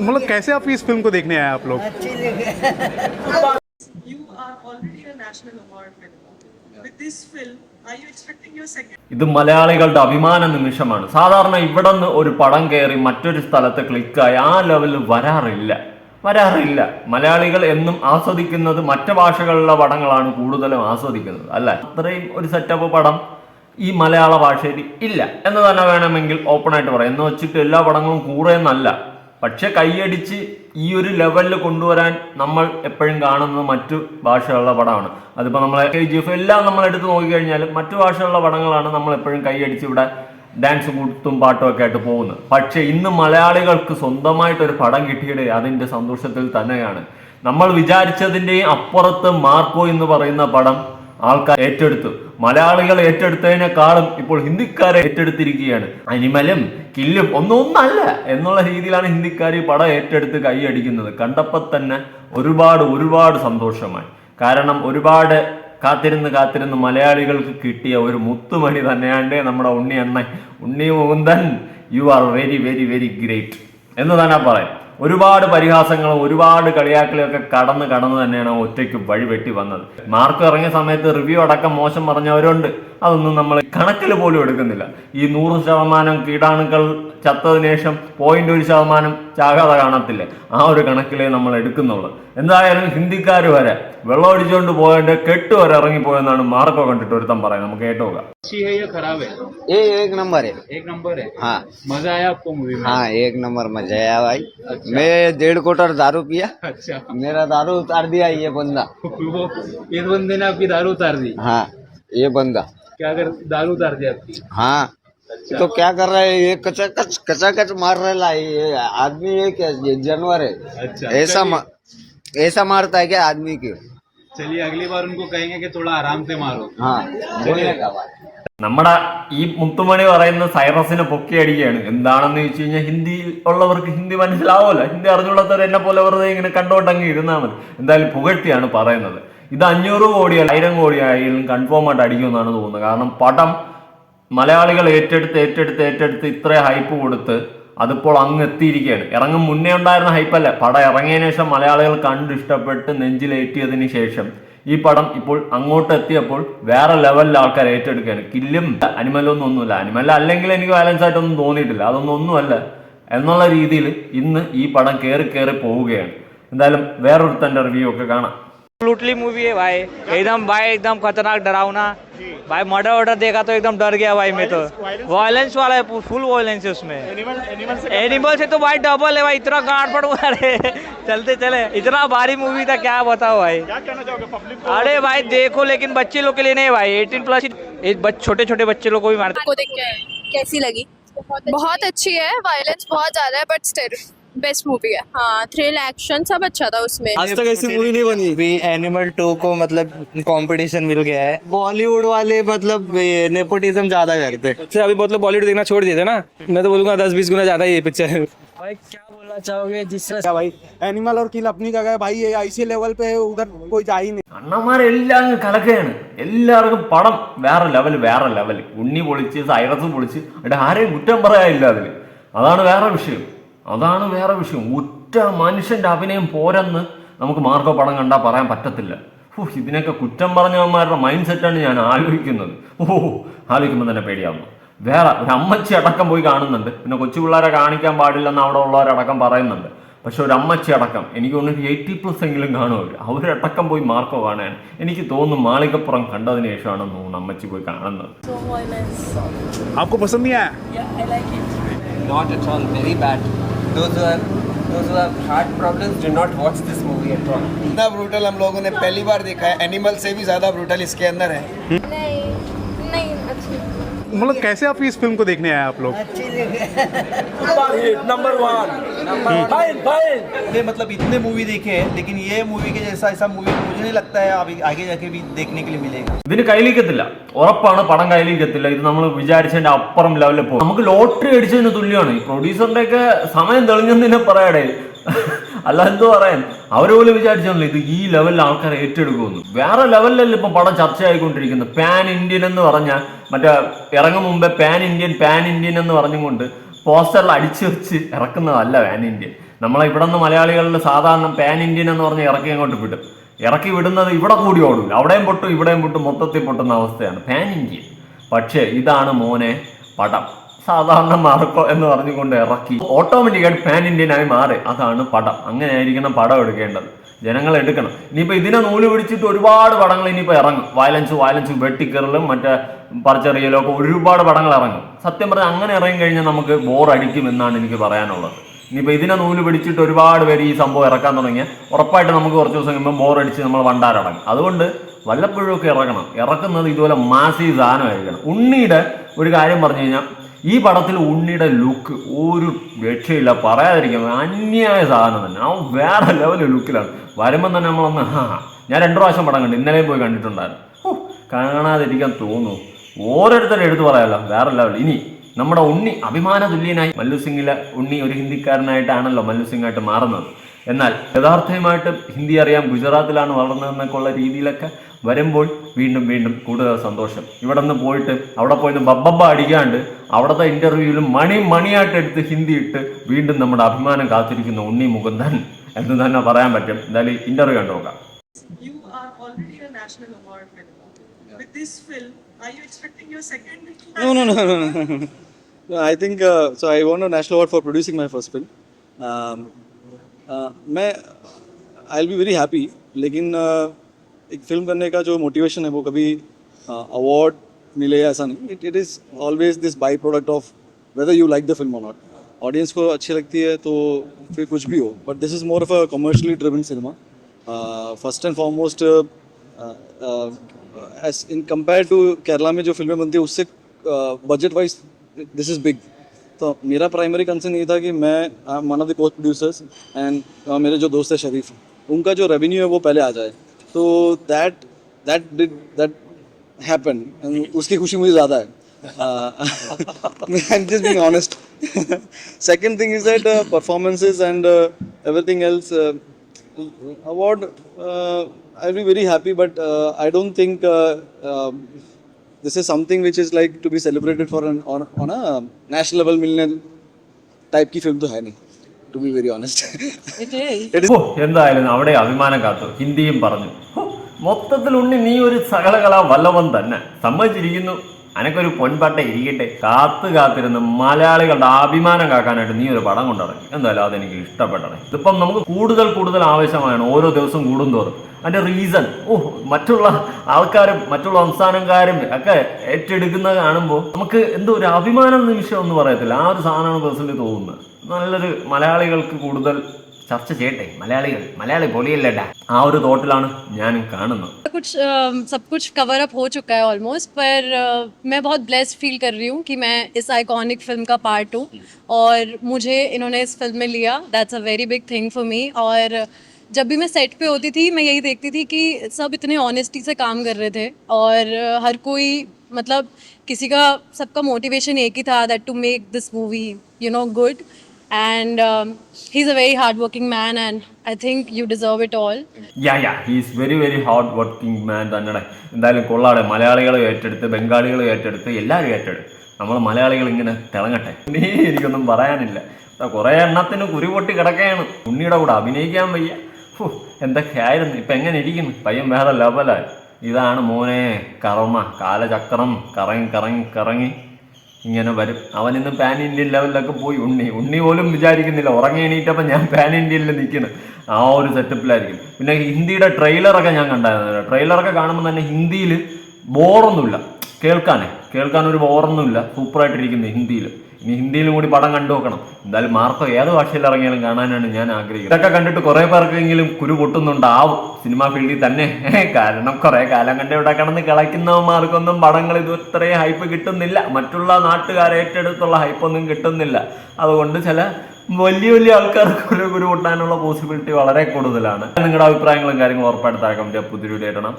मतलब कैसे आप इस फिल्म को देखने आए आप लोग अच्छी लगी You are already a national award winner. With this film, are you expecting your second? ഇത് മലയാളികളുടെ അഭിമാന നിമിഷമാണ് സാധാരണ ഇവിടെ നിന്ന് ഒരു പടം കയറി മറ്റൊരു സ്ഥലത്ത് ക്ലിക്കായി ആ ലെവലിൽ വരാറില്ല വരാറില്ല മലയാളികൾ എന്നും ആസ്വദിക്കുന്നത് മറ്റു ഭാഷകളിലെ പടങ്ങളാണ് കൂടുതലും ആസ്വദിക്കുന്നത് അല്ല അത്രയും ഒരു സെറ്റപ്പ് പടം ഈ മലയാള ഭാഷയിൽ ഇല്ല എന്ന് തന്നെ വേണമെങ്കിൽ ഓപ്പൺ ആയിട്ട് പറയാം എന്ന് വെച്ചിട്ട് എല്ലാ പടങ്ങളും കൂടെ എന്നല്ല പക്ഷെ കൈയടിച്ച് ഈ ഒരു ലെവലിൽ കൊണ്ടുവരാൻ നമ്മൾ എപ്പോഴും കാണുന്നത് മറ്റു ഭാഷകളുടെ പടമാണ്. അതിപ്പോൾ നമ്മളെ കെ ജി എഫ് എല്ലാം നമ്മൾ എടുത്ത് നോക്കിക്കഴിഞ്ഞാൽ മറ്റു ഭാഷകളുടെ പടങ്ങളാണ് നമ്മൾ എപ്പോഴും കൈയടിച്ച് ഇവിടെ ഡാൻസ് കൂട്ടും പാട്ടും ഒക്കെ ആയിട്ട് പോകുന്നത്. പക്ഷേ ഇന്ന് മലയാളികൾക്ക് സ്വന്തമായിട്ടൊരു പടം കിട്ടിയത് അതിന്റെ സന്തോഷത്തിൽ തന്നെയാണ്. നമ്മൾ വിചാരിച്ചതിന്റെയും അപ്പുറത്ത് മാർക്കോ എന്ന് പറയുന്ന പടം ആൾക്കാർ ഏറ്റെടുത്തു. മലയാളികൾ ഏറ്റെടുത്തതിനേക്കാളും ഇപ്പോൾ ഹിന്ദിക്കാരെ ഏറ്റെടുത്തിരിക്കുകയാണ്. അനിമലും കില്ലും ഒന്നും ഒന്നല്ല എന്നുള്ള രീതിയിലാണ് ഹിന്ദിക്കാർ ഈ പടം ഏറ്റെടുത്ത് കൈയടിക്കുന്നത്. കണ്ടപ്പോൾ തന്നെ ഒരുപാട് ഒരുപാട് സന്തോഷമായി. കാരണം ഒരുപാട് കാത്തിരുന്ന് കാത്തിരുന്ന് മലയാളികൾക്ക് കിട്ടിയ ഒരു മുത്തുമണി തന്നെയാണ്ട് നമ്മുടെ ഉണ്ണി അണ്ണൻ Unni Mukundan you are very very very great എന്ന് തന്നെ പറയാം ഒരുപാട് പരിഹാസങ്ങളും ഒരുപാട് കളിയാക്കലും ഒക്കെ കടന്ന് കടന്ന് തന്നെയാണ് ഒറ്റയ്ക്ക് വഴിവെട്ടി വന്നത്. മാർക്ക് ഇറങ്ങിയ സമയത്ത് റിവ്യൂ അടക്കം മോശം പറഞ്ഞവരുണ്ട്. അതൊന്നും നമ്മൾ കണക്കിൽ പോലും എടുക്കുന്നില്ല ഈ നൂറ് ശതമാനം കീടാണുക്കൾ ചത്തതിനു ശേഷം പോയിന്റ് ഒരു ശതമാനം ചാകാതെ കാണത്തില്ലേ ആ ഒരു കണക്കിലേ നമ്മൾ എടുക്കുന്നുള്ളൂ എന്തായാലും ഹിന്ദിക്കാർ വരെ വെള്ളം അടിച്ചുകൊണ്ട് പോയിട്ട് കെട്ട് വരെ ഇറങ്ങിപ്പോയെന്നാണ് മാർക്കോ കണ്ടിട്ട് ഒരുത്തം പറയാം നമുക്ക് കേട്ടോക്കാം अच्छी है या खराब है ये एक नंबर है एक नंबर है हाँ मजा आया आपको मूवी में हाँ एक नंबर मजा आया भाई मैं डेढ़ कोटर दारू पिया अच्छा मेरा दारू उतार दिया ये बंदा वो इस बंदे ने आपकी दारू उतार दी हाँ ये बंदा क्या कर दारू उतार दी आपकी हाँ तो क्या कर रहा है ये कचा कच कचा कच मार रहा है ये आदमी है क्या ये जानवर है अच्छा ऐसा मा- ऐसा मारता है क्या आदमी के चलिए अगली बार उनको कहेंगे कि थोड़ा आराम से मारो हाँ बोलने का बात നമ്മുടെ ഈ മുത്തുമണി പറയുന്ന സൈറസിനെ പൊക്കി അടിക്കുകയാണ് എന്താണെന്ന് ചോദിച്ചു കഴിഞ്ഞാൽ ഹിന്ദി ഉള്ളവർക്ക് ഹിന്ദി മനസ്സിലാവുമല്ലോ ഹിന്ദി അറിഞ്ഞുള്ളവർ എന്നെ പോലെ വെറുതെ ഇങ്ങനെ കണ്ടോണ്ടങ്ങ് ഇരുന്നാൽ മതി എന്തായാലും പുകഴ്ത്തിയാണ് പറയുന്നത് ഇത് അഞ്ഞൂറ് കോടി ആയിരം കോടി ആയാലും കൺഫേം ആയിട്ട് അടിക്കുമെന്നാണ് തോന്നുന്നത്. കാരണം പടം മലയാളികൾ ഏറ്റെടുത്ത് ഏറ്റെടുത്ത് ഏറ്റെടുത്ത് ഇത്ര ഹൈപ്പ് കൊടുത്ത് അതിപ്പോൾ അങ്ങ് എത്തിയിരിക്കുകയാണ്. ഇറങ്ങും മുന്നേ ഉണ്ടായിരുന്ന ഹൈപ്പല്ല പടം ഇറങ്ങിയതിനു ശേഷം മലയാളികൾ കണ്ട് ഇഷ്ടപ്പെട്ട് നെഞ്ചിലേറ്റിയതിന് ശേഷം ഈ പടം ഇപ്പോൾ അങ്ങോട്ട് എത്തിയപ്പോൾ വേറെ ലെവലിൽ ആൾക്കാർ ഏറ്റെടുക്കുകയാണ്. കില്ലും അനിമലൊന്നും ഒന്നുമില്ല. അനിമൽ അല്ലെങ്കിൽ എനിക്ക് ബാലൻസ് ആയിട്ടൊന്നും തോന്നിയിട്ടില്ല. അതൊന്നും ഒന്നുമല്ല. എന്നുള്ള രീതിയിൽ ഇന്ന് ഈ പടം കയറി കയറി പോവുകയാണ്. എന്തായാലും വേറൊരുത്തന്റെ റിവ്യൂ ഒക്കെ കാണാം. लूटली मूवी है भाई। एकदम भाई एकदम खतरनाक डरावना। भाई मर्डर ऑर्डर देखा तो एकदम डर गया भाई मैं तो। वायलेंस वाला है फुल वायलेंस है उसमें। एनिमल से तो भाई डबल है भाई इतना गांड पड़ हुआ अरे चलते चले इतना भारी मूवी था क्या बताओ भाई। अरे भाई देखो लेकिन बच्चे लोग के लिए नहीं भाई एटीन प्लस छोटे छोटे बच्चे लोग को भी मारते को देख के कैसी लगी? बहुत अच्छी है वायलेंस बहुत ज़्यादा है बट स्टिल बेस्ट मूवी है हाँ थ्रिल एक्शन सब अच्छा था उसमें आज तक ऐसी मूवी नहीं बनी भी एनिमल टू को मतलब कंपटीशन मिल गया है बॉलीवुड वाले मतलब नेपोटिज्म ज्यादा करते हैं अच्छा, अभी बहुत लोग बॉलीवुड देखना छोड़ दिए थे ना मैं तो बोलूंगा दस बीस गुना ज्यादा ये पिक्चर भाई क्या बोलना चाहोगे जिस तरह क्या भाई एनिमल और किल अपनी जगह है भाई ये ऐसे लेवल पे है उधर कोई जा ही नहीं അണ്ണന്മാരെല്ലാം അങ്ങ് കലക്കുകയാണ് എല്ലാവർക്കും പടം വേറെ ലെവൽ വേറെ ലെവൽ ഉണ്ണി പൊളിച്ച് സൈറസ് പൊളിച്ച് അവിടെ ആരെയും കുറ്റം പറയാനില്ല അതിൽ അതാണ് വേറെ വിഷയം അതാണ് വേറെ വിഷയം. ഒറ്റ മനുഷ്യന്റെ അഭിനയം പോരെന്ന് നമുക്ക് മാർക്കോ പടം കണ്ടാൽ പറയാൻ പറ്റത്തില്ല. ഓ ഇതിനൊക്കെ കുറ്റം പറഞ്ഞവന്മാരുടെ മൈൻഡ് സെറ്റാണ് ഞാൻ ആലോചിക്കുന്നത്. ഓ ആലോചിക്കുമ്പോൾ തന്നെ പേടിയാവുന്നു. വേറെ ഒരു അമ്മച്ചി അടക്കം പോയി കാണുന്നുണ്ട്. പിന്നെ കൊച്ചു പിള്ളേരെ കാണിക്കാൻ പാടില്ലെന്ന് അവിടെ ഉള്ളവരടക്കം പറയുന്നുണ്ട്. പക്ഷെ ഒരു അമ്മച്ചി അടക്കം എനിക്ക് തോന്നുന്നു എയ്റ്റി പ്ലസ് എങ്കിലും കാണുമല്ലോ അവർ അവരടക്കം പോയി മാർക്കോ കാണാൻ എനിക്ക് തോന്നുന്നു മാളികപ്പുറം കണ്ടതിന് ശേഷമാണ് തോന്നുന്നു അമ്മച്ചി പോയി കാണുന്നത്. इतना ब्रूटल हम लोगों ने पहली बार देखा है। एनिमल से भी ज़्यादा ब्रूटल इसके अंदर है। मतलब कैसे आप इस फिल्म को देखने आए आप लोग अच्छी लगी ये मतलब इतने मूवी देखे हैं लेकिन ये मूवी के जैसा ऐसा मूवी मुझे नहीं लगता है अभी आगे जाके भी देखने के लिए मिलेगा ഇതിന് കയ്യിലേക്കത്തില്ല ഉറപ്പാണ് പടം കയ്യിലേക്കത്തില്ല ഇത് നമ്മൾ വിചാരിച്ചതിന്റെ അപ്പുറം ലെവലിൽ പോകും നമുക്ക് ലോട്ടറി അടിച്ചതിന് തുല്യമാണ് ഈ പ്രൊഡ്യൂസറിന്റെ ഒക്കെ സമയം തെളിഞ്ഞെന്ന് പറയാടേ അല്ല എന്ത് പറയാൻ? അവർ പോലും വിചാരിച്ചല്ലോ ഇത് ഈ ലെവലിൽ ആൾക്കാരെ ഏറ്റെടുക്കുമെന്ന്. വേറെ ലെവലിലല്ല ഇപ്പൊ പടം ചർച്ചയായിക്കൊണ്ടിരിക്കുന്നത്? പാൻ ഇന്ത്യൻ എന്ന് പറഞ്ഞാൽ മറ്റേ ഇറങ്ങും മുമ്പേ പാൻ ഇന്ത്യൻ പാൻ ഇന്ത്യൻ എന്ന് പറഞ്ഞുകൊണ്ട് പോസ്റ്ററിൽ അടിച്ചു വെച്ച് ഇറക്കുന്നതല്ല പാൻ ഇന്ത്യൻ നമ്മളെ ഇവിടെ നിന്ന് മലയാളികളിൽ സാധാരണ പാൻ ഇന്ത്യൻ എന്ന് പറഞ്ഞ് ഇറക്കി അങ്ങോട്ട് വിടും. ഇറക്കി വിടുന്നത് ഇവിടെ കൂടി ഓടില്ല അവിടെയും പൊട്ടും ഇവിടെയും പൊട്ടും മൊത്തത്തിൽ പൊട്ടുന്ന അവസ്ഥയാണ് പാൻ ഇന്ത്യൻ പക്ഷേ ഇതാണ് മോനെ പടം. സാധാരണ മാർക്കോ എന്ന് പറഞ്ഞുകൊണ്ട് ഇറക്കി. ഓട്ടോമാറ്റിക്കായിട്ട് പാൻ ഇന്ത്യനായി മാറി. അതാണ് പടം. അങ്ങനെ ആയിരിക്കണം പടം എടുക്കേണ്ടത്. ജനങ്ങൾ എടുക്കണം. ഇനിയിപ്പോൾ ഇതിനെ നൂൽ പിടിച്ചിട്ട് ഒരുപാട് പടങ്ങൾ ഇനിയിപ്പോൾ ഇറങ്ങും. വയലൻസ് വയലൻസ് വെട്ടിക്കറലും മറ്റേ പറിച്ചെറിയലും ഒക്കെ ഒരുപാട് പടങ്ങൾ ഇറങ്ങും. സത്യം പറഞ്ഞാൽ അങ്ങനെ ഇറങ്ങി കഴിഞ്ഞാൽ നമുക്ക് ബോർ അടിക്കും എന്നാണ് എനിക്ക് പറയാനുള്ളത്. ഇനിയിപ്പോൾ ഇതിനെ നൂൽ പിടിച്ചിട്ട് ഒരുപാട് പേര് ഈ സംഭവം ഇറക്കാൻ തുടങ്ങിയാൽ ഉറപ്പായിട്ട് നമുക്ക് കുറച്ച് ദിവസം കഴിയുമ്പോൾ ബോർ അടിച്ച് നമ്മൾ വണ്ടാരടങ്ങും അതുകൊണ്ട് വല്ലപ്പോഴും ഒക്കെ ഇറക്കണം ഇറക്കുന്നത് ഇതുപോലെ മാസി സാധനമായിരിക്കണം. ഉണ്ണിയുടെ ഒരു കാര്യം പറഞ്ഞു കഴിഞ്ഞാൽ ഈ പടത്തിൽ ഉണ്ണിയുടെ ലുക്ക് ഒരു രക്ഷയില്ല. പറയാതിരിക്കാൻ അന്യായ സാധനം തന്നെ. ആ വേറെ ലെവൽ ലുക്കിലാണ് വരുമ്പം തന്നെ നമ്മളൊന്ന് ഹാ ഞാൻ രണ്ടു പ്രാവശ്യം പടം കണ്ടു. ഇന്നലെയും പോയി കണ്ടിട്ടുണ്ടായിരുന്നു. ഓ കാണാതിരിക്കാൻ തോന്നുന്നു. ഓരോരുത്തരും എടുത്തു പറയാമല്ലോ വേറെ ലെവൽ ഇനി നമ്മുടെ ഉണ്ണി അഭിമാന തുല്യനായി മല്ലു സിംഗിലെ ഉണ്ണി ഒരു ഹിന്ദിക്കാരനായിട്ടാണല്ലോ മല്ലു സിംഗായിട്ട് മാറുന്നത്. എന്നാൽ യഥാർത്ഥമായിട്ട് ഹിന്ദി അറിയാം ഗുജറാത്തിലാണ് വളർന്നതെന്നൊക്കെ ഉള്ള രീതിയിലൊക്കെ വരുമ്പോൾ വീണ്ടും വീണ്ടും കൂടുതൽ സന്തോഷം ഇവിടെ നിന്ന് പോയിട്ട് അവിടെ പോയി ബബ്ബബ്ബ അടിക്കാണ്ട് അവിടുത്തെ ഇന്റർവ്യൂവിലും മണി മണിയായിട്ട് എടുത്ത് ഹിന്ദി ഇട്ട് വീണ്ടും നമ്മുടെ അഭിമാനം കാത്തിരിക്കുന്ന ഉണ്ണി മുകുന്ദൻ എന്ന് തന്നെ പറയാൻ പറ്റും എന്തായാലും ഇന്റർവ്യൂ കണ്ടു നോക്കാം You are already a national award winner. With this film, are you expecting your second? No, no, no, no, no. no I think uh, so. I won a national award for producing my first film. Um, मैं I be very happy लेकिन uh, एक फ़िल्म करने का जो motivation है वो कभी अवार्ड uh, मिले ऐसा नहीं। It it is always this by product of whether you like the film और नॉट ऑडियंस को अच्छी लगती है तो फिर कुछ भी हो। But this is more of a commercially driven cinema first and foremost as in compare to Kerala में जो फ़िल्में बनती है उससे budget wise this is big तो मेरा प्राइमरी कंसर्न ये था कि मैं one of the cost producers and मेरे जो दोस्त है शरीफ उनका जो रेवेन्यू है वो पहले आ जाए। तो that that did that happen उसकी खुशी मुझे ज़्यादा है। I honest second thing is that performances and everything else very happy but uh, i don't think uh, um this is something which is like to be celebrated for an on, on a national level millennial type ki film to hai nahi to be very honest avade അവിടെ kaathu hindiyum ഹിന്ദിയും mottathil unni nee oru sagala kala വല്ലവൻ തന്നെ സമ്മതിച്ചിരിക്കുന്നു അനക്കൊരു പൊൻപട്ട ഇരിക്കട്ടെ. കാത്തു കാത്തിരുന്ന് മലയാളികളുടെ അഭിമാനം കാക്കാനായിട്ട് നീ ഒരു പടം കൊണ്ടിറങ്ങി എന്തായാലും അതെനിക്ക് ഇഷ്ടപ്പെട്ടത് ഇതിപ്പം നമുക്ക് കൂടുതൽ കൂടുതൽ ആവശ്യമാണ് ഓരോ ദിവസം കൂടുന്തോറും. അതിന്റെ റീസൺ ഓ മറ്റുള്ള ആൾക്കാരും മറ്റുള്ള സംസ്ഥാനക്കാരും ഒക്കെ ഏറ്റെടുക്കുന്നത് കാണുമ്പോൾ നമുക്ക് എന്തോ ഒരു അഭിമാനം നിമിഷം എന്ന് പറയത്തില്ല. ആ ഒരു സാധനമാണ് പേഴ്സണലി തോന്നുന്നത്. നല്ലൊരു മലയാളികൾക്ക് കൂടുതൽ ചർച്ച ചെയ്യട്ടെ മലയാളികൾ മലയാളി പൊളിയല്ലേട്ടാ ആ ഒരു തോട്ടിലാണ് ഞാൻ കാണുന്നത് कुछ अम, सब कुछ कवर अप हो चुका है ऑलमोस्ट पर अ, मैं बहुत ब्लेस्ड फील कर रही हूँ कि मैं इस आइकॉनिक फिल्म का पार्ट हूँ और मुझे इन्होंने इस फिल्म में लिया that's a very big thing for me और जब भी मैं सेट पे होती थी मैं यही देखती थी कि सब इतने ऑनेस्टी से काम कर रहे थे और अ, हर कोई मतलब किसी का सबका मोटिवेशन एक ही था that to make this movie you know good and um, he's a very hardworking man and i think you deserve it all. Yeah yeah he's very very hard working man തന്നെ എന്തായാലും കൊള്ളാടെ മലയാളികളെ ഏറ്റെടുത്ത് ബംഗാളികളെ ഏറ്റെടുത്ത് എല്ലാവരും ഏറ്റെടുത്ത്. നമ്മൾ മലയാളികൾ ഇങ്ങനെ തിളങ്ങട്ടെ. നീ എനിക്കൊന്നും പറയാനില്ല. കുറേ എണ്ണത്തിന് കുരു പൊട്ടി കിടക്കുകയാണ്. ഉണ്ണിയുടെ കൂടെ അഭിനയിക്കാൻ വയ്യ. ഫു, എന്തൊക്കെയായിരുന്നു ഇപ്പം എങ്ങനെ ഇരിക്കുന്നു? പയ്യൻ വേറെ ലെവലായി ഇതാണ് മോനെ കർമ്മ കാലചക്രം കറങ്ങി കറങ്ങി കറങ്ങി. ഇങ്ങനെ വരും. അവൻ ഇന്ന് പാൻ ഇന്ത്യൻ ലെവലിലൊക്കെ പോയി ഉണ്ണി. ഉണ്ണി പോലും വിചാരിക്കുന്നില്ല. ഉറങ്ങി എണീറ്റപ്പോൾ ഞാൻ പാൻ ഇന്ത്യയിൽ നിൽക്കുന്നത് ആ ഒരു സെറ്റപ്പിലായിരിക്കും പിന്നെ ഹിന്ദിയുടെ ട്രെയിലറൊക്കെ ഞാൻ കണ്ടായിരുന്നു. ട്രെയിലറൊക്കെ കാണുമ്പോൾ തന്നെ ഹിന്ദിയിൽ ബോറൊന്നുമില്ല കേൾക്കാനേ. കേൾക്കാൻ ഒരു ബോറൊന്നുമില്ല സൂപ്പറായിട്ടിരിക്കുന്നു ഹിന്ദിയിൽ ഇനി ഹിന്ദിയിലും കൂടി പടം കണ്ടു നോക്കണം. എന്തായാലും മാർക്കോ ഏത് ഭാഷയിൽ ഇറങ്ങിയാലും കാണാനാണ് ഞാൻ ആഗ്രഹിക്കുന്നത്. ഇതൊക്കെ കണ്ടിട്ട് കുറെ പേർക്കെങ്കിലും കുരു പൊട്ടുന്നുണ്ടാവും. സിനിമാ ഫീൽഡിൽ തന്നെ. കാരണം കുറെ കാലം കണ്ട് ഇവിടെ കിടന്ന് കളിക്കുന്നവന്മാർക്കൊന്നും പടങ്ങൾ ഇത് ഇത്രയും ഹൈപ്പ് കിട്ടുന്നില്ല. മറ്റുള്ള നാട്ടുകാരെ ഏറ്റെടുത്തുള്ള ഹൈപ്പൊന്നും കിട്ടുന്നില്ല. അതുകൊണ്ട് ചില വലിയ വലിയ ആൾക്കാർക്ക് ഒരു കുരു പൊട്ടാനുള്ള പോസിബിലിറ്റി വളരെ കൂടുതലാണ്. നിങ്ങളുടെ അഭിപ്രായങ്ങളും കാര്യങ്ങളും ഉറപ്പായിട്ട് താഴെ കമന്റ് പുതിയ വീഡിയോ ഇടണം